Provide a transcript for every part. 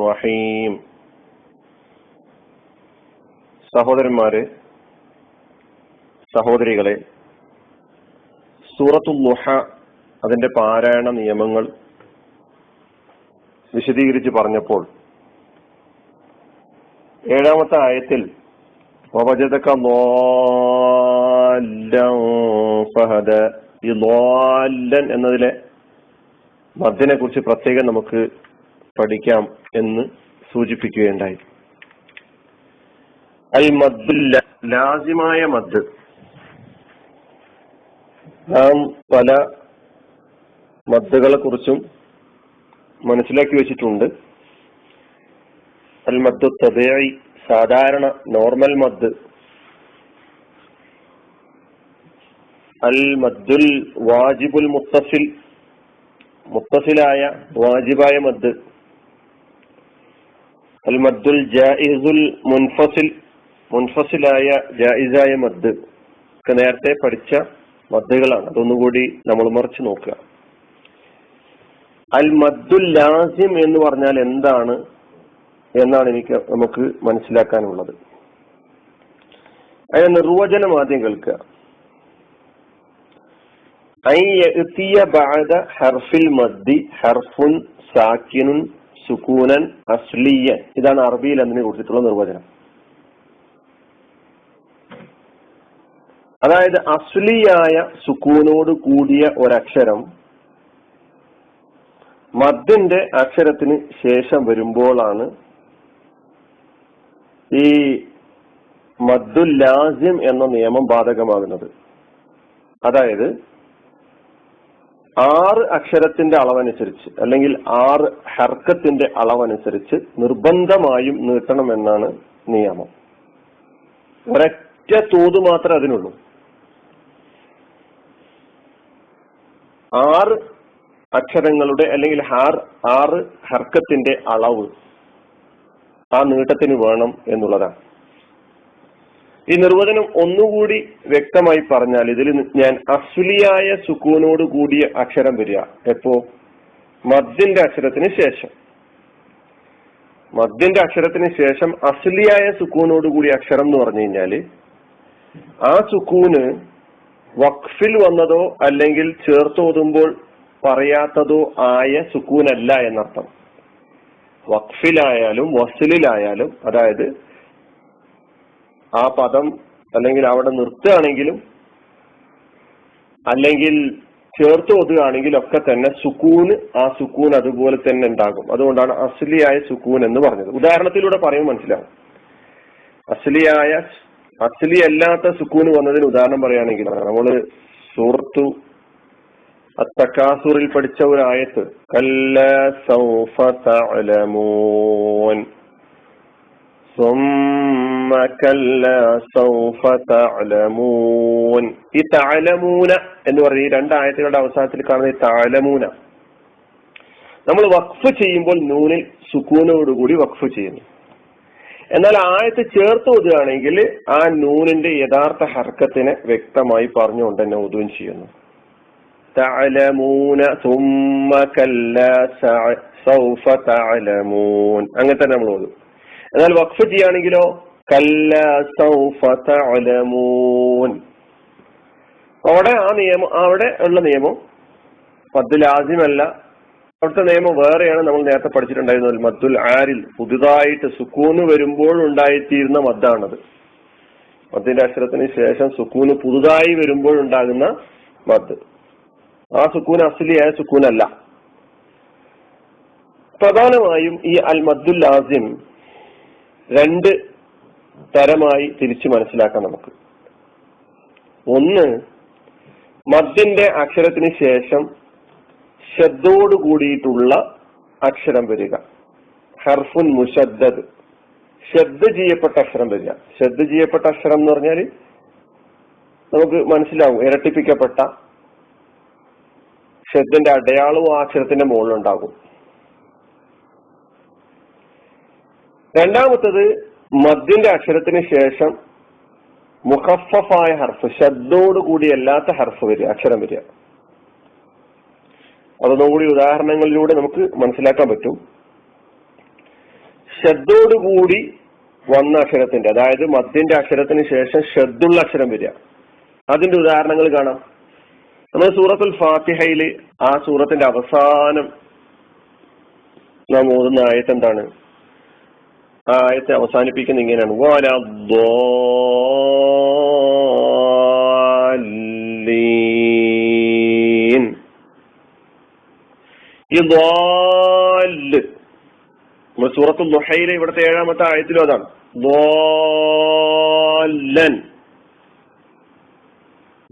റഹീം സഹോദരന്മാരെ സഹോദരികളെ സൂറത്തു ലുഹ അതിന്റെ പാരായണ നിയമങ്ങൾ വിശദീകരിച്ച് പറഞ്ഞപ്പോൾ ഏഴാമത്തെ ആയത്തിൽ എന്നതിലെ മദ്ദിനെ കുറിച്ച് പ്രത്യേകം നമുക്ക് പഠിക്കാം എന്ന് സൂചിപ്പിക്കുകയുണ്ടായി. അൽ മദ്ദു ലാസിമായ മദ് നാം പല മദ്ദുകളെ കുറിച്ചും മനസ്സിലാക്കി വെച്ചിട്ടുണ്ട്. അൽ മദ്ദു തബേയി സാധാരണ നോർമൽ മദ് അൽ മദ്ദുൽ വാജിബുൽ മുത്തസിൽ മുത്തസിലായ വാജിബായ മദ്. അൽ മദ്ദുൽ ജായിസുൽ മുൻഫസിൽ മുൻഫസിലായ ജായിസായ മദ്. ഒക്കെ നേരത്തെ പഠിച്ച മദ്ദുകളാണ്. അതൊന്നുകൂടി നമ്മൾ മറിച്ച് നോക്കുക. അൽ മദ്ദുൽ ലാസിം എന്ന് പറഞ്ഞാൽ എന്താണ് എന്നാണ് എനിക്ക് നമുക്ക് മനസ്സിലാക്കാനുള്ളത്. അതിന്റെ നിർവചനം ആദ്യം കേൾക്കുക. ഹർഫിൽ മദ്ദി ഹർഫുൻ സാക്കിനുൻ സുക്കൂനൻ അസ്ലിയൻ. ഇതാണ് അറബിയിൽ അതിനെ കുറിച്ചിട്ടുള്ള നിർവചനം. അതായത് അസ്ലിയായ സുക്കൂനോട് കൂടിയ ഒരക്ഷരം മദ്ദിന്റെ അക്ഷരത്തിന് ശേഷം വരുമ്പോഴാണ് ഈ മദ്ദുൽ ലാസിം എന്ന നിയമം ബാധകമാകുന്നത്. അതായത് ആറ് അക്ഷരത്തിന്റെ അളവനുസരിച്ച് അല്ലെങ്കിൽ ആറ് ഹർക്കത്തിന്റെ അളവനുസരിച്ച് നിർബന്ധമായും നീട്ടണമെന്നാണ് നിയമം. ഒരൊറ്റ തോത് മാത്രമേ അതിനുള്ളൂ. ആറ് അക്ഷരങ്ങളുടെ അല്ലെങ്കിൽ ഹാർ ആറ് ഹർക്കത്തിന്റെ അളവ് ആ നീട്ടത്തിന് വേണം എന്നുള്ളതാണ്. ഈ നിർവചനം ഒന്നുകൂടി വ്യക്തമായി പറഞ്ഞാൽ ഇതിൽ ഞാൻ അസുലിയായ സുക്കൂനോട് കൂടിയ അക്ഷരം വരിക. എപ്പോ? മദ്ദിന്റെ അക്ഷരത്തിന് ശേഷം. മദ്ദിന്റെ അക്ഷരത്തിന് ശേഷം അസുലിയായ സുക്കൂനോട് കൂടിയ അക്ഷരം എന്ന് പറഞ്ഞു കഴിഞ്ഞാൽ ആ സുക്കൂന് വഖഫിൽ വന്നതോ അല്ലെങ്കിൽ ചേർത്തോതുമ്പോൾ പറയാത്തതോ ആയ സുക്കൂനല്ല എന്നർത്ഥം. വഖഫിലായാലും വസലിലായാലും അതായത് ആ പദം അല്ലെങ്കിൽ അവിടെ നിർത്തുകയാണെങ്കിലും അല്ലെങ്കിൽ ചേർത്ത് ഒതുകയാണെങ്കിലും ഒക്കെ തന്നെ സുക്കൂന് ആ സുക്കൂൻ അതുപോലെ തന്നെ ഉണ്ടാകും. അതുകൊണ്ടാണ് അസ്ലിയായ സുക്കൂൻ എന്ന് പറഞ്ഞത്. ഉദാഹരണത്തിലൂടെ പറയുമ്പോൾ മനസ്സിലാവും. അസ്ലിയായ അസ്ലി അല്ലാത്ത സുക്കൂന് വന്നതിന് ഉദാഹരണം പറയുകയാണെങ്കിൽ നമ്മൾ സൂറത്തു അത്തക്കാസൂറിൽ പഠിച്ച ഒരു ആയത്ത് കല്ല സൗഫ തഅലമൂൻ ثم كلا سوف تعلمون ഈ തഅലമൂന എന്ന് പറഞ്ഞ ഈ രണ്ടായത്തുകളുടെ അവസാനത്തിൽ കാണുന്ന ഈ തഅലമൂന നമ്മൾ വഖഫ് ചെയ്യുമ്പോൾ നൂനിൽ സുക്കൂനോടുകൂടി വഖഫ് ചെയ്യുന്നു എന്നാൽ ആയത്ത് ചേർത്ത് ഓതുകയാണെങ്കിൽ ആ നൂനിന്റെ യഥാർത്ഥ ഹർക്കത്തിനെ വ്യക്തമായി പറഞ്ഞുകൊണ്ട് തന്നെ ഓതുകയും ചെയ്യുന്നു തഅലമൂന ثم كلا سوف تعلمون അങ്ങനെ തന്നെ നമ്മൾ ഓതും എന്നാൽ വഖഫ് ചെയ്യുകയാണെങ്കിലോ കല്ല സൗഫ തഅലമൂൻ. അവിടെ ആ നിയമം അവിടെ ഉള്ള നിയമം മദ്ദുൽ ലാസിമല്ല. അവിടുത്തെ നിയമം വേറെയാണ് നമ്മൾ നേരത്തെ പഠിച്ചിട്ടുണ്ടായിരുന്നത്. മദ്ദുൽ ആരിൽ പുതുതായിട്ട് സുക്കൂന്ന് വരുമ്പോൾ ഉണ്ടായിത്തീരുന്ന മദ്ദാണത്. മദ്ദിന്റെ അക്ഷരത്തിന് ശേഷം സുക്കൂന് പുതുതായി വരുമ്പോൾ ഉണ്ടാകുന്ന മദ്. ആ സുക്കൂൻ അസലിയായ സുക്കൂനല്ല. പ്രധാനമായും ഈ അൽ മദ്ദുൽ ആസിം രണ്ട് തരമായി തിരിച്ചു മനസ്സിലാക്കാം നമുക്ക്. ഒന്ന് മദ്ദിന്റെ അക്ഷരത്തിന് ശേഷം ശബ്ദോട് കൂടിയിട്ടുള്ള അക്ഷരം വരിക. ഹർഫുൻ മുഷദ്ദദ് ശബ്ദ ചെയ്യപ്പെട്ട അക്ഷരം വരിക. ശബ്ദ ചെയ്യപ്പെട്ട അക്ഷരം എന്ന് പറഞ്ഞാൽ നമുക്ക് മനസ്സിലാവും. ഇരട്ടിപ്പിക്കപ്പെട്ട ശബ്ദന്റെ അടയാളവും ആ അക്ഷരത്തിന്റെ മുകളിലുണ്ടാകും. രണ്ടാമത്തത് മദ്ദിന്റെ അക്ഷരത്തിന് ശേഷം മുഖഫഫായ ഹർഫ് ശബ്ദോട് കൂടി അല്ലാത്ത ഹർഫ് വരിക അക്ഷരം വരിക. അതൊന്നുകൂടി ഉദാഹരണങ്ങളിലൂടെ നമുക്ക് മനസ്സിലാക്കാൻ പറ്റും. ഷദ്ദോടുകൂടി വന്ന അക്ഷരത്തിന്റെ അതായത് മദ്യന്റെ അക്ഷരത്തിന് ശേഷം ഷദ്ദുള്ള അക്ഷരം വരിക. അതിന്റെ ഉദാഹരണങ്ങൾ കാണാം. നമ്മൾ സൂറത്തുൽ ഫാത്തിഹയിൽ ആ സൂറത്തിന്റെ അവസാനം നാം ഓതുന്ന ആയത്ത് എന്താണ്? ആയത്തെ അവസാനിപ്പിക്കുന്ന ഇങ്ങനെയാണ്. സൂറത്തുൽ ദുഹയിലെ ഇവിടുത്തെ ഏഴാമത്തെ ആയത്തിലും അതാണ്.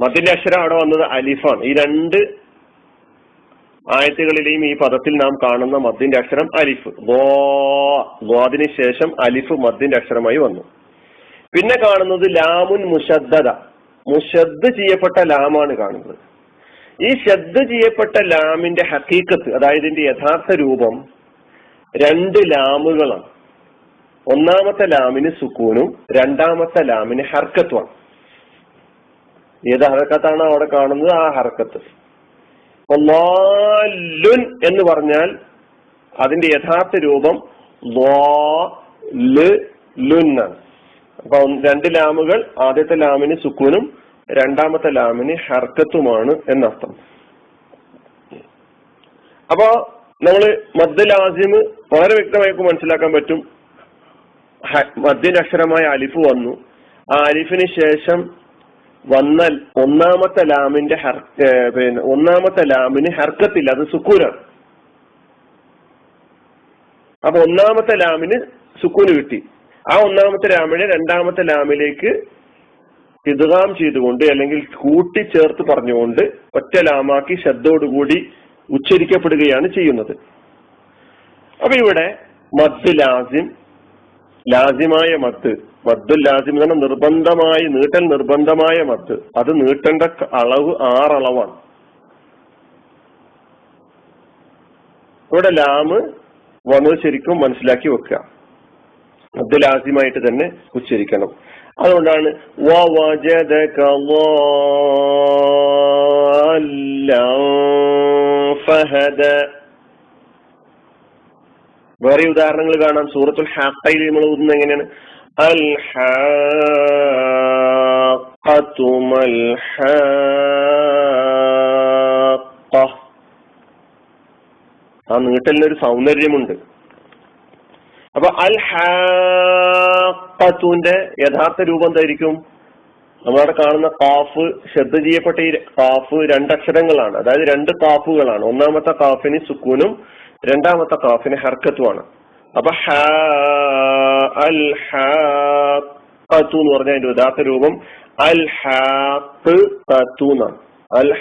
മതിന്റെ അക്ഷരം അവിടെ വന്നത് അലിഫാണ്. ഈ രണ്ട് ആയത്തുകളിലെയും ഈ പദത്തിൽ നാം കാണുന്ന മദ്ദിന്റെ അക്ഷരം അലിഫ്. ഗോദിന് ശേഷം അലിഫ് മദ്ദിന്റെ അക്ഷരമായി വന്നു. പിന്നെ കാണുന്നത് ലാമുൻ മുഷദ്ദത മുഷദ് ചെയ്യപ്പെട്ട ലാമാണ് കാണുന്നത്. ഈ ശബ്ദ ചെയ്യപ്പെട്ട ലാമിന്റെ ഹക്കീക്കത്ത് അതായത് ഇതിന്റെ യഥാർത്ഥ രൂപം രണ്ട് ലാമുകളാണ്. ഒന്നാമത്തെ ലാമിന് സുക്കൂനും രണ്ടാമത്തെ ലാമിന് ഹർക്കത്തുമാണ്. ഏത് ഹർക്കത്താണ് അവിടെ കാണുന്നത് ആ ഹർക്കത്ത്. ലുൻ എന്ന് പറഞ്ഞാൽ അതിന്റെ യഥാർത്ഥ രൂപം ലുന്നാണ് അപ്പൊ രണ്ട് ലാമുകൾ ആദ്യത്തെ ലാമിന് സുക്കൂനും രണ്ടാമത്തെ ലാമിന് ഹർക്കത്തുമാണ് എന്നർത്ഥം. അപ്പോ നമ്മൾ മദ് ലാസിമ് വളരെ വ്യക്തമായിട്ട് മനസ്സിലാക്കാൻ പറ്റും. മദ്യന്റെ അക്ഷരമായ അലിഫ് വന്നു. ആ അലിഫിന് ശേഷം വന്ന ഒന്നാമത്തെ ലാമിന്റെ ഹർ പിന്നെ ഒന്നാമത്തെ ലാമിന് ഹർക്കത്തില്ല അത് സുക്കൂനാണ്. അപ്പൊ ഒന്നാമത്തെ ലാമിന് സുക്കൂന് കിട്ടി. ആ ഒന്നാമത്തെ ലാമിനെ രണ്ടാമത്തെ ലാമിലേക്ക് ഇതുകാം ചെയ്തുകൊണ്ട് അല്ലെങ്കിൽ കൂട്ടിച്ചേർത്ത് പറഞ്ഞുകൊണ്ട് ഒറ്റ ലാമാക്കി ശബ്ദോടുകൂടി ഉച്ചരിക്കപ്പെടുകയാണ് ചെയ്യുന്നത്. അപ്പൊ ഇവിടെ മദ് ലാസിം ലാസിമായ മത്ത്. മദ്ദുൽ ലാസിം എന്ന് പറഞ്ഞാൽ നിർബന്ധമായി നീട്ടൽ നിർബന്ധമായ മത്ത്. അത് നീട്ടേണ്ട അളവ് ആറളവാണ്. ഇവിടെ ലാമ് വന്നത് ശരിക്കും മനസ്സിലാക്കി വെക്കുക. മദ് ലാസിമായിട്ട് തന്നെ ഉച്ചരിക്കണം. അതുകൊണ്ടാണ് വേറെ ഉദാഹരണങ്ങൾ കാണാം. സൂറത്തുൽ ഹാക്കയിൽ നമ്മൾ ഊതുന്നത് എങ്ങനെയാണ്? ആ നീട്ടലിനൊരു സൗന്ദര്യമുണ്ട്. അപ്പൊ അൽ ഹാത്തുന്റെ യഥാർത്ഥ രൂപം എന്തായിരിക്കും? നമ്മളവിടെ കാണുന്ന കാഫ് ശ്രദ്ധ ചെയ്യപ്പെട്ട ഈ കാഫ് രണ്ടക്ഷരങ്ങളാണ്. അതായത് രണ്ട് കാഫുകളാണ്. ഒന്നാമത്തെ കാഫിന് സുക്കൂനും രണ്ടാമത്തെ കാഫിന് ഹർക്കത്തുമാണ് അപ്പൊ അൽ ഹാത്തു എന്ന് പറഞ്ഞ അതിന്റെ ഉദാത്ത രൂപം. അൽ ഹാത്ത് അൽ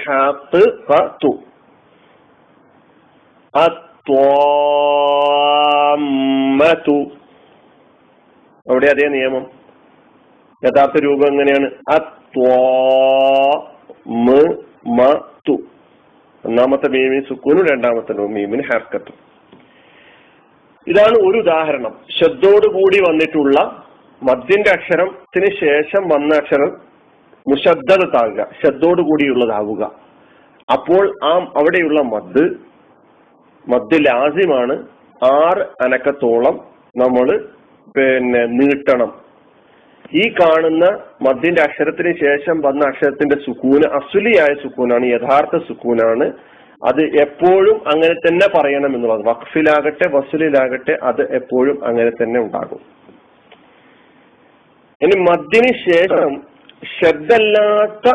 അവിടെ അതേ നിയമം. യഥാർത്ഥ രൂപം എങ്ങനെയാണ്? അത്വാമു ഒന്നാമത്തെ മീമിന് സുക്കൂനും രണ്ടാമത്തെ മീമിന് ഹർക്കത്തും ഇതാണ് ഒരു ഉദാഹരണം. ശബ്ദോടുകൂടി വന്നിട്ടുള്ള മദ്യന്റെ അക്ഷരത്തിന് ശേഷം വന്ന അക്ഷരം മുശബ്ദതാകുക ശബ്ദോടുകൂടിയുള്ളതാവുക അപ്പോൾ ആ അവിടെയുള്ള മദ് മദ് ലാസിമാണ്. ആറ് അനക്കത്തോളം നമ്മൾ പിന്നെ നീട്ടണം. ഈ കാണുന്ന മദ്യന്റെ അക്ഷരത്തിന് ശേഷം വന്ന അക്ഷരത്തിന്റെ സുക്കൂന് അസുലിയായ സുക്കൂനാണ് യഥാർത്ഥ സുക്കൂനാണ്. അത് എപ്പോഴും അങ്ങനെ തന്നെ പറയണം എന്നുള്ളത്. വഖഫിലാകട്ടെ വസുലിലാകട്ടെ അത് എപ്പോഴും അങ്ങനെ തന്നെ ഉണ്ടാകും. ഇനി മദ്യന് ശേഷം ശബ്ദല്ലാത്ത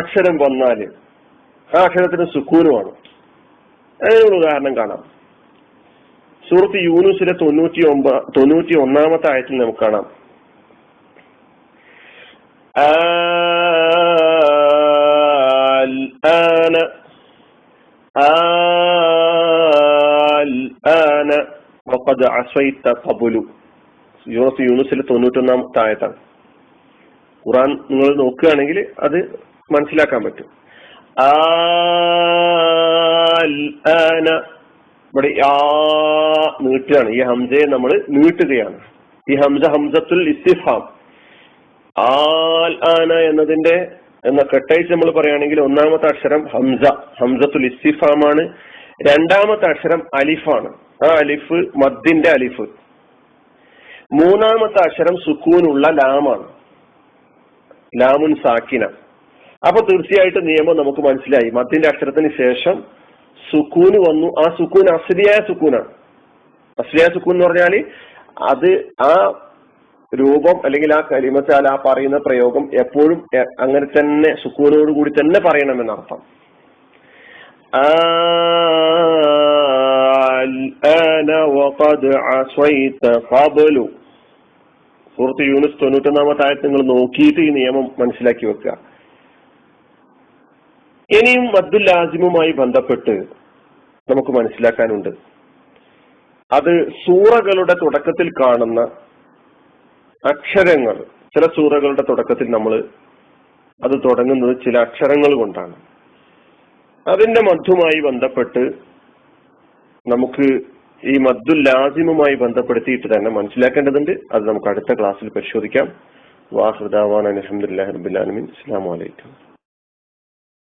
അക്ഷരം വന്നാൽ ആ അക്ഷരത്തിന് സുക്കൂനുമാണ് അതിനൊരു ഉദാഹരണം കാണാം. സൂറത്ത് യൂനുസിലെ തൊണ്ണൂറ്റി ഒമ്പ തൊണ്ണൂറ്റി ഒന്നാമത്തെ ആയത്തിൽ നമുക്ക് കാണാം. الآن الآن وقد عصيت قبل യൂറസ് യൂണിസിൽ തൊണ്ണൂറ്റൊന്നാമത്തെ ആയത്താണ് ഖുറാൻ നിങ്ങൾ നോക്കുകയാണെങ്കിൽ അത് മനസ്സിലാക്കാൻ പറ്റും ആന ഇവിടെ ആ നീട്ടുകയാണ് ഈ ഹംസയെ നമ്മൾ നീട്ടുകയാണ് ഈ ഹംസ ഹംസത്തുൽ ഇസ്തിഫാം ആൽ ആന എന്നതിന്റെ എന്ന കെട്ടയച്ച് നമ്മൾ പറയുകയാണെങ്കിൽ ഒന്നാമത്തെ അക്ഷരം ഹംസ ഹംസത്തുൽ ഇസ്തിഫാമാണ് രണ്ടാമത്തെ അക്ഷരം അലിഫാണ് ആ അലിഫ് മദ്ദിന്റെ അലിഫ്. മൂന്നാമത്തെ അക്ഷരം സുക്കൂനുള്ള ലാമാണ് ലാമുൻ സാക്കിന. അപ്പൊ തീർച്ചയായിട്ടും നിയമം നമുക്ക് മനസ്സിലായി. മദ്ദിന്റെ അക്ഷരത്തിന് ശേഷം സുക്കൂന് വന്നു. ആ സുക്കൂൻ അസ്ലിയായ സുക്കൂനാണ്. അസ്ലിയായ സുക്കൂൻ എന്ന് പറഞ്ഞാൽ അത് ആ രൂപം അല്ലെങ്കിൽ ആ കരിമച്ചാൽ ആ പറയുന്ന പ്രയോഗം എപ്പോഴും എ- അങ്ങനെ തന്നെ സുക്കൂനോട് കൂടി തന്നെ പറയണമെന്നർത്ഥം الآن وقد عصيت قبل സുഹൃത്ത് യൂനിസ് തൊണ്ണൂറ്റൊന്നാമത്തെ ആയത്ത് നിങ്ങൾ നോക്കിയിട്ട് ഈ നിയമം മനസ്സിലാക്കി വെക്കുക ഇനിയും മദ്ദുൽ ലാസിമുമായി ബന്ധപ്പെട്ട് നമുക്ക് മനസ്സിലാക്കാനുണ്ട് അത് സൂറകളുടെ തുടക്കത്തിൽ കാണുന്ന അക്ഷരങ്ങൾ. ചില സൂറകളുടെ തുടക്കത്തിൽ നമ്മൾ അത് തുടങ്ങുന്നത് ചില അക്ഷരങ്ങൾ കൊണ്ടാണ്. അതിന്റെ മധുമായി ബന്ധപ്പെട്ട് നമുക്ക് ഈ മദ്ദുൽ ലാസിമുമായി ബന്ധപ്പെടുത്തിയിട്ട് തന്നെ മനസ്സിലാക്കേണ്ടതുണ്ട്. അത് നമുക്ക് അടുത്ത ക്ലാസ്സിൽ പരിശോധിക്കാം. വാഹൃദാവാൻ അലഹമുല്ലാ റബുലാലമിൻ അസ്സാം വലൈക്കും